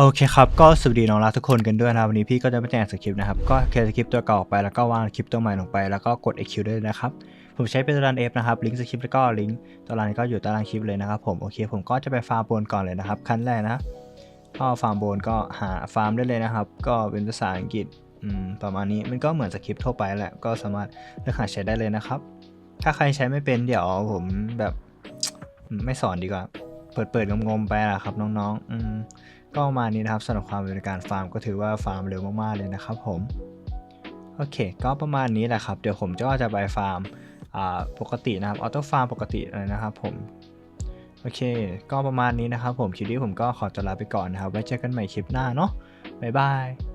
โอเคครับก็สวัสดีน้องรักทุกคนกันด้วยนะวันนี้พี่ก็จะไม่แต่งสคริปต์นะครับ ก็เคลียร์สคริปต์ตัวเก่าออกไปแล้วก็วางสคริปต์ตัวใหม่ลงไปแล้วก็กด EQ ด้วยนะครับ ผมใช้เป็นตาราง F นะครับลิงก์สคริปต์แล้วก็ลิงก์ตารางก็อยู่ตารางคลิปเลยนะครับผมโอเคผมก็จะไปฟาร์มโบนก่อนเลยนะครับขั้นแรกนะก็ฟาร์มโบนก็หาฟาร์มได้เลยนะครับ ก็เป็นภาษาอังกฤษประมาณนี้มันก็เหมือนสคริปต์ทั่วไปแหละก็สามารถเลือกหาใช้ได้เลยนะครับ ถ้าใครใช้ไม่เป็นเดี๋ยวผมแบบไม่สอนดีกว่า ปิดเปิดงงๆไปละครับน้องๆ อืมก็ประมาณนี้นะครับสำหรับความบริการฟาร์มก็ถือว่าฟาร์มเร็วมากๆเลยนะครับผม โอเค ก็ประมาณนี้แหละครับ เดี๋ยวผมก็จะไปฟาร์มปกตินะครับออโต้ฟาร์มปกติเลยนะครับผม โอเค ก็ประมาณนี้นะครับผมคลิปนี้ผมก็ขอตัวลาไปก่อนนะครับ ไว้เจอกันใหม่คลิปหน้าเนาะบ๊ายบาย